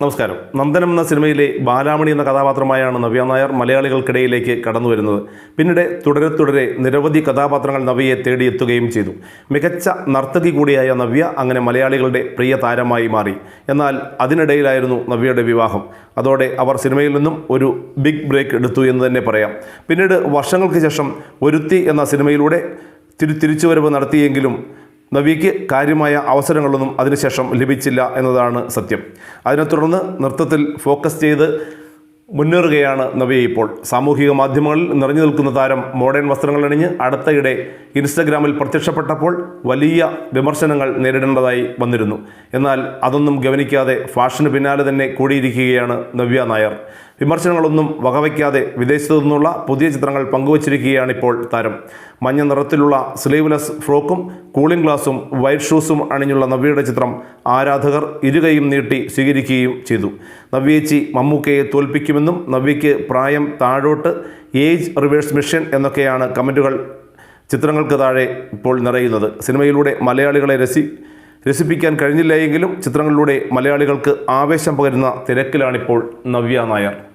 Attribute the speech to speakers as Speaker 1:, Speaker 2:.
Speaker 1: നമസ്കാരം. നന്ദനം എന്ന സിനിമയിലെ ബാലാമണി എന്ന കഥാപാത്രമായാണ് നവ്യ നായർ മലയാളികൾക്കിടയിലേക്ക് കടന്നു വരുന്നത്. പിന്നീട് തുടരെ തുടരെ നിരവധി കഥാപാത്രങ്ങൾ നവ്യയെ തേടിയെത്തുകയും ചെയ്തു. മികച്ച നർത്തകി കൂടിയായ നവ്യ അങ്ങനെ മലയാളികളുടെ പ്രിയ താരമായി മാറി. എന്നാൽ അതിനിടയിലായിരുന്നു നവ്യയുടെ വിവാഹം. അതോടെ അവർ സിനിമയിൽ നിന്നും ഒരു ബിഗ് ബ്രേക്ക് എടുത്തു എന്ന് തന്നെ പറയാം. പിന്നീട് വർഷങ്ങൾക്ക് ശേഷം ഒരുത്തി എന്ന സിനിമയിലൂടെ തിരി തിരിച്ചുവരവ് നടത്തിയെങ്കിലും നവിക്ക് കാര്യമായ അവസരങ്ങളൊന്നും അതിനുശേഷം ലഭിച്ചില്ല എന്നതാണ് സത്യം. അതിനെ തുടർന്ന് നൃത്തത്തിൽ ഫോക്കസ് ചെയ്ത് മുന്നേറുകയാണ് നവിയെ ഇപ്പോൾ. സാമൂഹിക മാധ്യമങ്ങളിൽ നിറഞ്ഞു നിൽക്കുന്ന താരം മോഡേൺ വസ്ത്രങ്ങൾ അണിഞ്ഞ് അടുത്തയിടെ ഇൻസ്റ്റഗ്രാമിൽ പ്രത്യക്ഷപ്പെട്ടപ്പോൾ വലിയ വിമർശനങ്ങൾ നേരിടേണ്ടതായി വന്നിരുന്നു. എന്നാൽ അതൊന്നും ഗവനിക്കാതെ ഫാഷന് പിന്നാലെ തന്നെ കൂടിയിരിക്കുകയാണ് നവ്യ നായർ. വിമർശനങ്ങളൊന്നും വകവയ്ക്കാതെ വിദേശത്തു നിന്നുള്ള പുതിയ ചിത്രങ്ങൾ പങ്കുവച്ചിരിക്കുകയാണ് ഇപ്പോൾ താരം. മഞ്ഞ നിറത്തിലുള്ള സ്ലീവ്ലെസ് ഫ്രോക്കും കൂളിംഗ് ഗ്ലാസും വൈറ്റ് ഷൂസും അണിഞ്ഞുള്ള നവ്യയുടെ ചിത്രം ആരാധകർ ഇരുകൈയും നീട്ടി സ്വീകരിക്കുകയും ചെയ്തു. നവ്യേച്ചി മമ്മൂക്കയെ തോൽപ്പിക്കുമെന്നും നവ്യയ്ക്ക് പ്രായം താഴോട്ട് ഏജ് റിവേഴ്സ് മിഷൻ എന്നൊക്കെയാണ് കമന്റുകൾ ചിത്രങ്ങൾക്ക് താഴെ ഇപ്പോൾ നിറയുന്നത്. സിനിമയിലൂടെ മലയാളികളെ രസി രസിപ്പിക്കാൻ കഴിഞ്ഞില്ല എങ്കിലും ചിത്രങ്ങളിലൂടെ മലയാളികൾക്ക് ആവേശം പകരുന്ന തിരക്കിലാണിപ്പോൾ നവ്യ നായർ.